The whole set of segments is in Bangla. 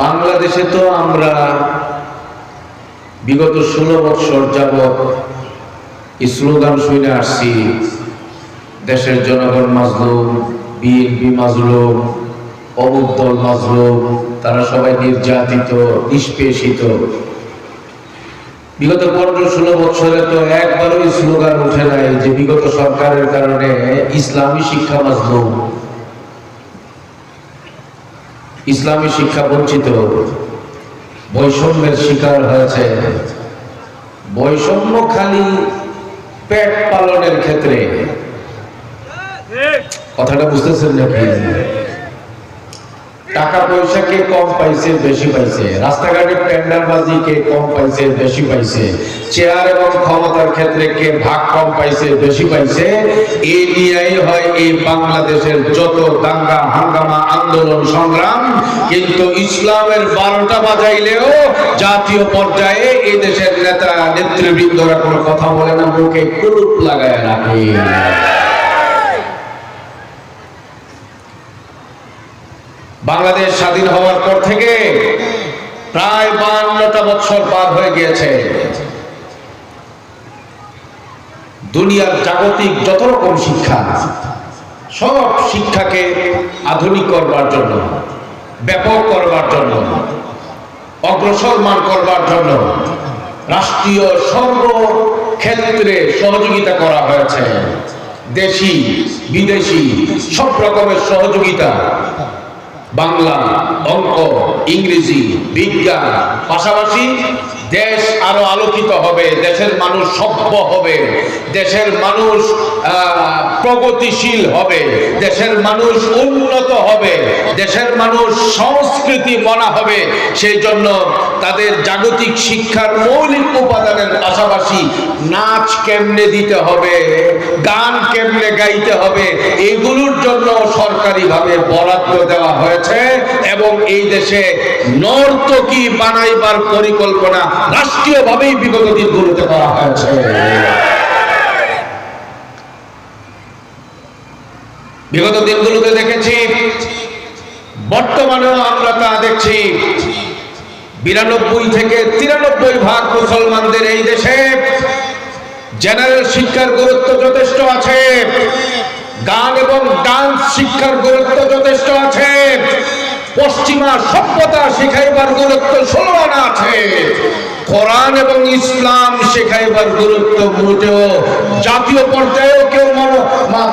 বাংলাদেশে তো আমরা বিগত ষোলো বৎসর যাবৎ স্লোগান শুনে আসছি, দেশের জনগণ মাজলুম, বিএনপি মাজলুম, অমুক দল মাজলুম, তারা সবাই নির্যাতিত, নিষ্পেষিত। বিগত পনেরো ষোলো বছরে তো একবারও স্লোগান উঠে নাই যে বিগত সরকারের কারণে ইসলামী শিক্ষা মাজলুম। ইসলামী শিক্ষা বঞ্চিত বৈষম্যের শিকার হয়েছে। বৈষম্য খালি পেট পালনের ক্ষেত্রে। কথাটা বুঝতেছেন নাকি? টাকা পয়সা কে কম পাইছে, বেশি পাইছে? রাস্তাঘাটে টেন্ডারবাজি কে কম পাইছে, বেশি পাইছে? চেয়ার এবং ক্ষমতার ক্ষেত্রে কে ভাগ কম পাইছে, বেশি পাইছে? এই নিয়েই হয় এই বাংলাদেশের যত দাঙ্গা, হাঙ্গামা, আন্দোলন, সংগ্রাম, কিন্তু ইসলামের বারোটা বাজাইলেও জাতীয় পর্যায়ে এই দেশের নেতা, নেতৃবৃন্দরা কোনো কথা বলে না, মুখে কুলুপ লাগায় রাখে। বাংলাদেশ স্বাধীন হওয়ার পর থেকে প্রায় বান্নটা বছর পার হয়ে গিয়েছে। দুনিয়ার জাগতিক যত রকম শিক্ষা, সব শিক্ষাকে আধুনিক করবার জন্য, ব্যাপক করবার জন্য অগ্রসরমান করবার জন্য রাষ্ট্রীয় সর্বক্ষেত্রে সহযোগিতা করা হয়েছে। দেশি, বিদেশি, সব রকমের সহযোগিতা বাংলা, অঙ্ক, ইংরেজি, বিজ্ঞান, পাশাপাশি দেশ আরও আলোকিত হবে, দেশের মানুষ সভ্য হবে, দেশের মানুষ প্রগতিশীল হবে, দেশের মানুষ উন্নত হবে, দেশের মানুষ সংস্কৃতি মনা হবে, সেই জন্য তাদের জাগতিক শিক্ষার মৌলিক উপাদানের পাশাপাশি নাচ কেমনে দিতে হবে, গান কেমনে গাইতে হবে। এগুলোর জন্য সরকারিভাবে বরাদ্দ দেওয়া হয়েছে এবং এই দেশে নর্তকী বানাইবার পরিকল্পনা রাষ্ট্রীয়ভাবেই বিগত দিনগুলোতে করা হয়েছে। বিগত দিনগুলোতে দেখেছি, বর্তমানেও আমরা তা দেখছি। বিরানব্বই থেকে তিরানব্বই ভাগ মুসলমানদের এই দেশে জেনারেল শিক্ষার গুরুত্ব যথেষ্ট আছে। গান এবং ডান্স শিক্ষার গুরুত্ব যথেষ্ট আছে। পশ্চিমা সভ্যতা শিখাইবার গুরুত্ব ষোলো আনা আছে। কোরআন এবং ইসলাম শেখাইবার গুরুত্ব মোটেও জাতীয় পর্যায়েও কেউ মনে-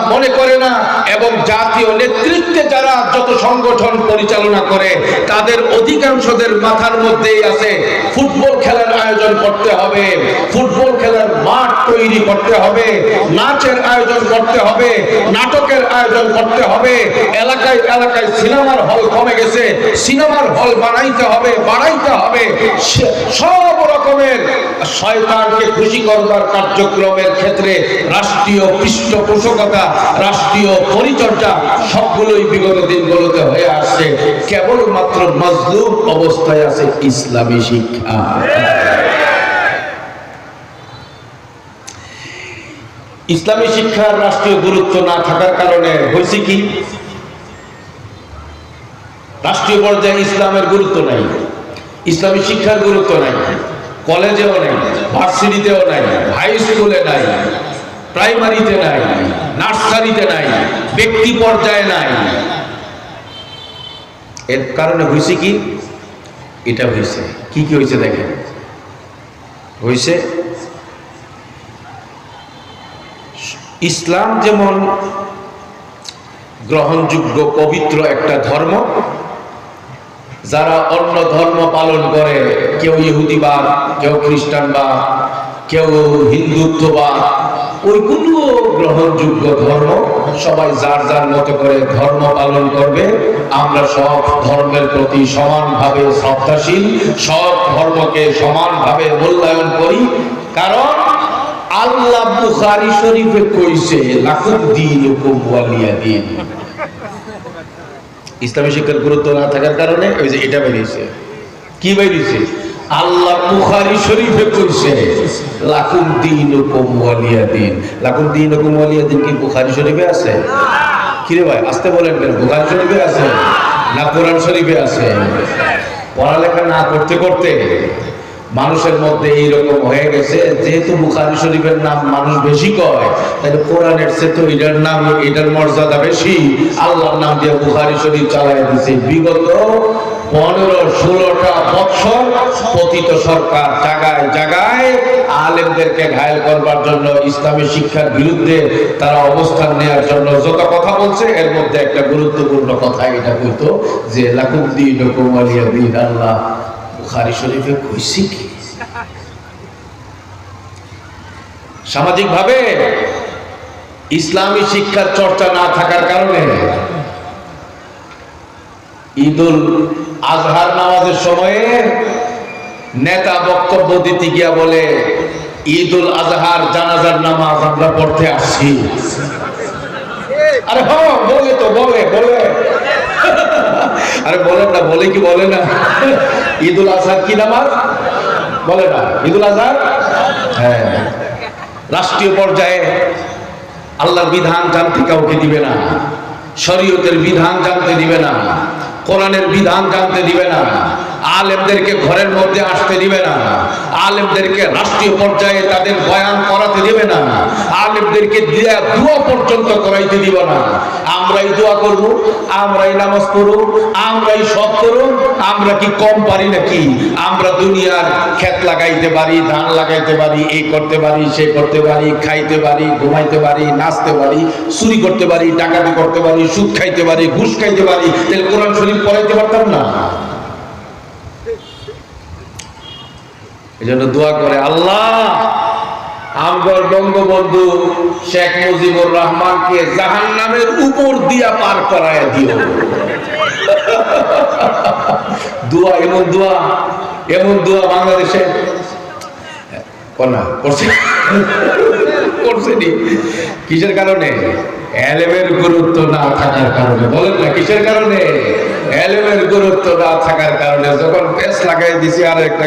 মনে করে না এবং জাতীয় নেতৃত্বে যারা যত সংগঠন পরিচালনা করে, তাদের অধিকাংশদের মাথার মধ্যেই আছে, ফুটবল খেলার আয়োজন করতে হবে। ফুটবল খেলার মাঠ তৈরি করতে হবে, নাচের আয়োজন করতে হবে, নাটকের আয়োজন করতে হবে, এলাকায় এলাকায় সিনেমার হল কমে গেছে, সিনেমার হল বানাইতে হবে বাড়াইতে হবে সব রকমের শয়তানকে খুশি করবার কার্যক্রমের ক্ষেত্রে রাষ্ট্রীয় পৃষ্ঠপোষকতা, রাষ্ট্রীয় পরিচর্যা সবগুলোই বিগত দিনগুলোতে হয়ে আসছে। কেবলমাত্র মজলুম অবস্থায় আছে ইসলামী শিক্ষা। ইসলামী শিক্ষার রাষ্ট্রীয় গুরুত্ব না থাকার কারণে হয়েছে কি? রাষ্ট্রীয় পর্যায়ে ইসলামের গুরুত্ব নাই, ইসলামী শিক্ষার গুরুত্ব নাই, কলেজেও নাই, ভার্সিটিতেও নাই, হাই স্কুলে নাই, প্রাইমারিতে নাই, নার্সারিতে নাই, ব্যক্তি পর্যায়ে নাই। এর কারণে হয়েছে কি? এটা হয়েছে। কি কি হয়েছে দেখেন? হয়েছে ইসলাম যেমন গ্রহণযোগ্য পবিত্র একটা ধর্ম, যারা অন্য ধর্ম পালন করে, কেউ ইহুদিবাদ, কেউ খ্রিস্টানবাদ, কেউ হিন্দুত্ববাদ, ওইগুলো গ্রহণযোগ্য ধর্ম, সবাই যার যার মতো করে ধর্ম পালন করবে, আমরা সব ধর্মের প্রতি সমানভাবে শ্রদ্ধাশীল, সব ধর্মকে সমানভাবে মূল্যায়ন করি। কারণ আল্লাহ বুখারি শরীফে কইছে লাকুদ্দিন ওয়ালিয়া দিন। ইসলামী শিক্ষার গুরুত্ব না থাকার কারণে ওই যে এটা বেরিয়েছে কি বেরিয়েছে আল্লাহ বুখারি শরীফে কইছে, লাকুম দিন ওয়ালিয়া দিন। লাকুম দিন ওয়ালিয়া দিন কি বুখারি শরীফে আছে? কি রে ভাই, আসতে বলেন কেন? বুখারি শরীফে আছে না কোরআন শরীফে আছে? পড়ালেখা না করতে করতে মানুষের মধ্যে এইরকম হয়ে গেছে, যেহেতু বুখারি শরীফের নাম মানুষ বেশি কয়, তাহলে কোরআনের সে তো এটার নাম এটার মর্যাদা বেশি। আল্লাহর নাম দিয়ে বুখারি শরীফ চালাই দিছে। বিগত পনেরো, ষোলোটা পতিত সরকার আলেমদেরকে ঘায়ল করবার জন্য ইসলামী শিক্ষার বিরুদ্ধে তারা অবস্থান নেওয়ার জন্য যত কথা বলছে, এর মধ্যে একটা গুরুত্বপূর্ণ কথা এটা কইতো যে লাকুদ্দিন আল্লাহ। বুখারি শরীফে কইছি কি? সামাজিক ভাবে ইসলামী শিক্ষার চর্চা না থাকার কারণে ঈদুল আজহার নামাজের সময়ে নেতা বক্তব্য দিতে গিয়া বলে, ঈদুল আজহার জানাজার নামাজ আমরা পড়তে আসছি। আরে হ বলে তো, বলে বলে। আরে বলেন না, বলে কি বলে না? ঈদুল আজহার কি নামাজ? বলে না। ঈদুল আজহার? হ্যাঁ। রাষ্ট্রীয় পর্যায়ে আল্লাহর বিধান জানতে কাউকে দিবে না। শরীয়তের বিধান জানতে দিবে না। কোরআনের বিধান জানতে দিবে না। আলেমদেরকে ঘরের মধ্যে আসতে দিবে না। আলেমদেরকে রাষ্ট্রীয় পর্যায়ে তাদের বয়ান করাতে দিবে না। আলেমদেরকে দিয়া পর্যন্ত করাইতে দিব না। আমরাই দোয়া করব, আমরাই নামাজ পড়ব, আমরাই সব করব, আমরা কি কম পারি নাকি? আমরা দুনিয়ার ক্ষেত লাগাইতে পারি, ধান লাগাইতে পারি এই করতে পারি, সে করতে পারি, খাইতে পারি, ঘুমাইতে পারি, নাচতে পারি, চুরি করতে পারি, ডাকাতি করতে পারি, সুদ খাইতে পারি, ঘুষ খাইতে পারি। তাহলে কোরআন শরীফ পড়াইতে পারতাম না। এই জন্য দোয়া করে, আল্লাহ, আমগর বঙ্গবন্ধু শেখ মুজিবুর রহমানকে জাহান নামের উপর দিয়া পার করায় দিও। দোয়া, এমন দোয়া এমন দোয়া বাংলাদেশে কিসের কারণে? এলেমের গুরুত্ব না থাকার কারণে। বলেন না, কিসের কারণে? এলেমের গুরুত্ব না থাকার কারণে যখন পেস লাগাই দিছি, আর একটা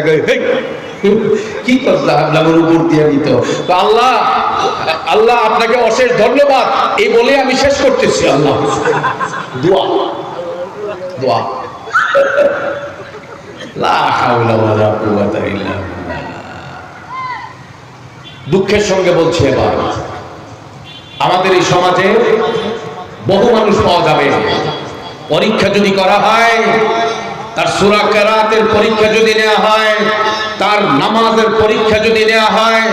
কি আল্লাহর উপর দিয়ে দিত। আল্লাহ আল্লাহ আপনাকে অশেষ ধন্যবাদ। এই বলে আমি শেষ করতেছি, আল্লাহ। দোয়া দোয়া। দুঃখের সঙ্গে বলছি এবার, আমাদের এই সমাজে বহু মানুষ পাওয়া যাবে। পরীক্ষা যদি করা হয় তার সুরা কেরাতের পরীক্ষা যদি নেওয়া হয় তার নামাজের পরীক্ষা যদি নেওয়া হয়,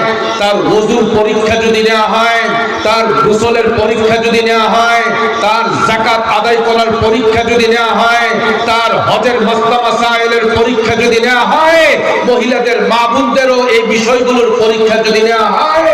তার রজুর পরীক্ষা যদি নেওয়া হয়, তার গোসলের পরীক্ষা যদি নেওয়া হয়, তার জাকাত আদায় করার পরীক্ষা যদি নেওয়া হয়, তার হজের মসলা পরীক্ষা যদি নেওয়া হয়, মহিলাদের মা বোনদেরও এই বিষয়গুলোর পরীক্ষা যদি নেওয়া হয়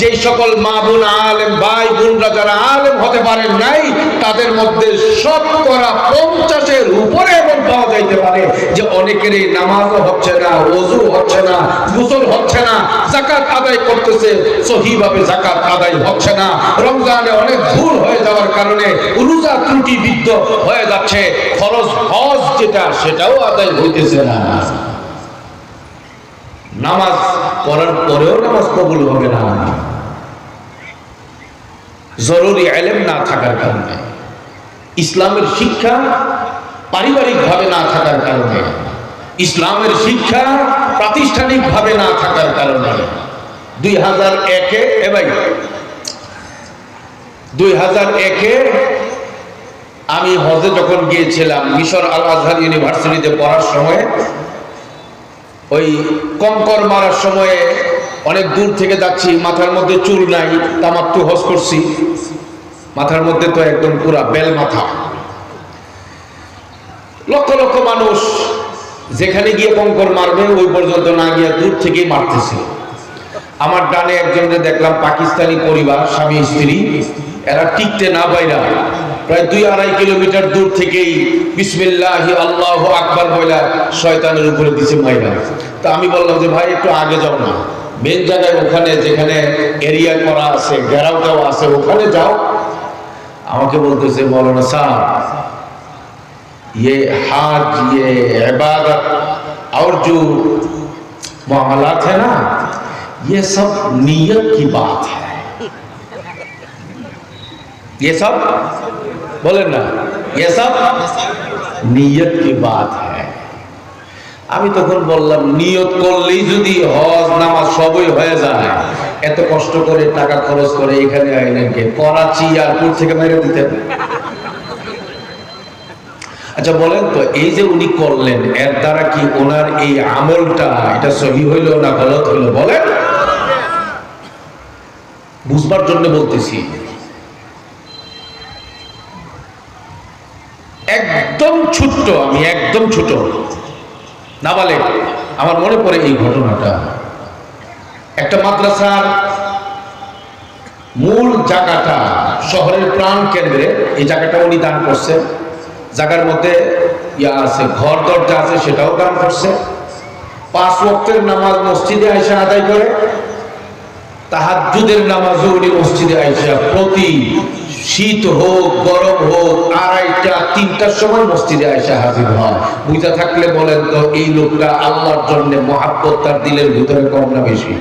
যে সকল মা বোন আলেম ভাই বোনরা যারা আলেম হতে পারেন নাই, তাদের মধ্যে শতকরা পঞ্চাশের উপরে এমন পাওয়া যাইতে পারে যে অনেকেরই নামাজও হচ্ছে না ওযু হচ্ছে না গোসল হচ্ছে না জাকাত আদায় করতেছে, সহিভাবে জাকাত আদায় হচ্ছে না। রমজানে অনেক ভুল হয়ে যাওয়ার কারণে রোজা ত্রুটিবিদ্ধ হয়ে যাচ্ছে খরচ হজ যেটা, সেটাও আদায় হইতেছে না। নামাজ পড়ার পরেও নামাজ কবুল হবে না। জরুরি এলেম না থাকার কারণে, ইসলামের শিক্ষা পারিবারিকভাবে না থাকার কারণে, ইসলামের শিক্ষা প্রাতিষ্ঠানিকভাবে না থাকার কারণে দুই হাজার একে এবার দুই হাজার একে আমি হজে যখন গিয়েছিলাম, মিশর আল আজহার ইউনিভার্সিটিতে পড়ার সময়, ওই কঙ্কর মারার সময়ে অনেক দূর থেকে যাচ্ছি, মাথার মধ্যে চুল নাই তামাত্তু হজ করছি। মাথার মধ্যে তো একদম পুরা বেল মাথা। লক্ষ লক্ষ মানুষ যেখানে গিয়ে কঙ্কর মারবে, ওই পর্যন্ত না গিয়ে দূর থেকেই মারতেছিল আমার ডানে একজনকে দেখলাম পাকিস্তানি পরিবার, স্বামী, স্ত্রী। এরা টিকতে না বাইরা প্রায় দুই আড়াই কিলোমিটার দূর থেকেই বিসমিল্লাহ, আল্লাহ আকবার বইলা শয়তানের উপরে দিছে মাইরা। তা আমি বললাম যে, ভাই, একটু আগে যাও না। মেন জায়গায় ওখানে যেখানে এরিয়া করা আছে, ঘেরাও দেওয়া আছে, ওখানে যাও। আমাকে বলতেছে মৌলানা সাহ ये हाज ये इबादत और जो मामलात है ना ये सब नीयत की बात है ये सब बोले ना ये सब नीयत की बात है আমি তখন বললাম নিয়ত করলেই যদি হজ নামাজ সবই হয়ে যায় এত কষ্ট করে টাকা খরচ করে এখানে আইলেন কে করাচি এয়ারপোর্ট থেকে মেরে দিতেন আচ্ছা বলেন তো, এই যে উনি করলেন, এর দ্বারা কি ওনার এই আমলটা, এটা সহি হইল না গলত হইল? বলেন। বুঝবার জন্য বলতেছি। একদম ছোট্ট, আমি একদম ছোট। না বলে, আমার মনে পড়ে এই ঘটনাটা। একটা মাদ্রাসার মূল জায়গাটা, শহরের প্রাণ কেন্দ্রে, এই জায়গাটা উনি দান করছেন। জায়গার মধ্যে ইয়া আছে, ঘর দরজা আছে, সেটাও দান করছে। পাঁচ ওয়াক্তের নামাজ মসজিদে আইসা আদায় করে। তাহাজ্জুদের নামাজও উনি মসজিদে আইসা প্রতি শীত হোক, গরম হোক, আড়াইটা, তিনটার সময় মসজিদে আইসা হাজির হয় বুঝা থাকলে বলেন তো, এই লোকটা আল্লাহর জন্য মহাব্বত, তার দিলের ভিতরে কম না বেশি?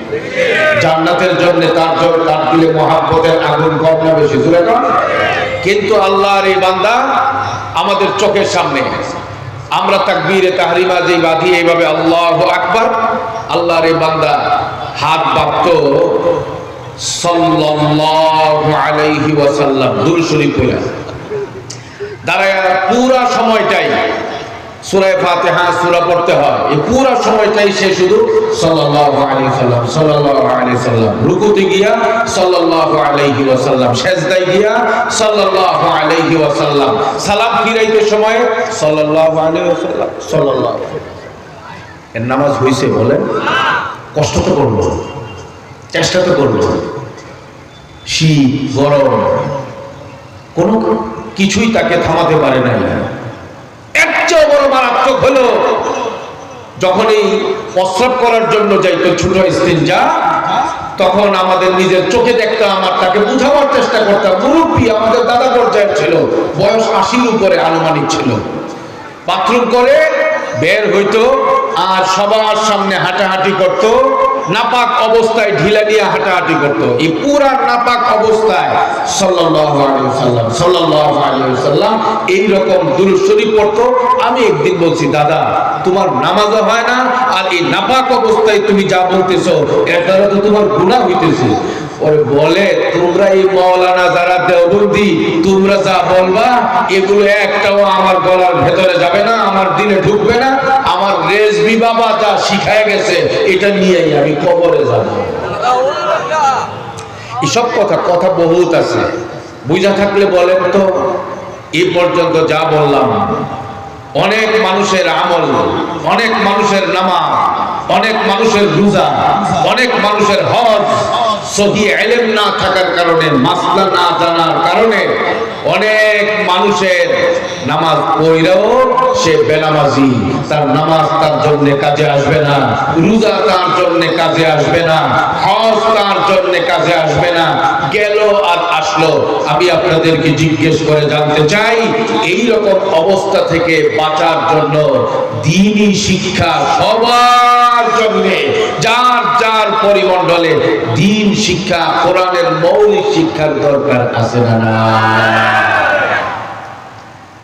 জান্নাতের জন্য তার জন্য তার দিলে মহাব্বতের আগুন কম না বেশি? জুড়ে কম কিন্তু আল্লাহর এই বান্দা আমাদের চোখের সামনে। আমরা তাকবীরে তাহরিমা যেই বাঁধি এইভাবে আল্লাহ আকবার আল্লাহ রে বান্দা হাত বাঁধত সাল্লাল্লাহু ওয়াসাল্লাম। শরীফ কইলা দাঁড়ায় পুরা সময়টাই পড়তে হয়। পুরা সময়টাই সে শুধু সাল্লাম রুকুতে গিয়া আলাইহি গিয়া সালাম এর নামাজ হইছে বলে কষ্ট তো করল, চেষ্টা তো করল। শীত, গরম, কোনো কিছুই তাকে থামাতে পারে নাই। হলো যখন এই প্রস্রাব করার জন্য যাইতো ছোট যা তখন আমাদের নিজের চোখে দেখতাম, আর তাকে বুঝাবার চেষ্টা করতাম। মুরব্বী আমাদের দাদা পর্যায়ের ছিল, বয়স আশির উপরে আনুমানিক ছিল। বাথরুম করে বের হইতো, আর সবার সামনে হাঁটাহাঁটি করত নাপাক অবস্থায় ঢিলা দিয়ে হাঁটাহাঁটি করত। এই পুরা নাপাক অবস্থায় সাল্লাম সাল্লাম এই রকম দুরুশ্বরী পড়তো। আমি একদিন বলছি, দাদা, তোমার নামাজও হয় না, আর এই নাপাক অবস্থায় তুমি যা বলতেছো, এর দ্বারা তো তোমার গুনাহ হইতেছে। ওরে বলে তোমরা এই মৌলানা যারা দেওবন্দি তোমরা যা বলবা এগুলো একটাও আমার গলার ভেতরে যাবে না আমার দিনে ঢুকবে না আমার রেজবি বাবা যা শিখায় গেছে এটা নিয়েই আমি কবরে যাব। এসব কথা কথা বহুত আছে। বুঝা থাকলে বলেন তো এ পর্যন্ত যা বললাম অনেক মানুষের আমল অনেক মানুষের নামাজ অনেক মানুষের রোজা অনেক মানুষের হজ সহি এলেম না থাকার কারণে, মাসলা না জানার কারণে অনেক মানুষের নামাজ পড়লেও সে বেনামাজি। তার নামাজ তার জন্য কাজে আসবে না, রোজা তার জন্য কাজে আসবে না, হজ তার জন্য কাজে আসবে না। গেল আর আসলো। আমি আপনাদেরকে জিজ্ঞেস করে জানতে চাই এই রকম অবস্থা থেকে বাঁচার জন্য দিনই শিক্ষা সবার জন্য। যার যার পরিমণ্ডলে দিন শিক্ষা কোরআনের মৌলিক শিক্ষার দরকার আছে না না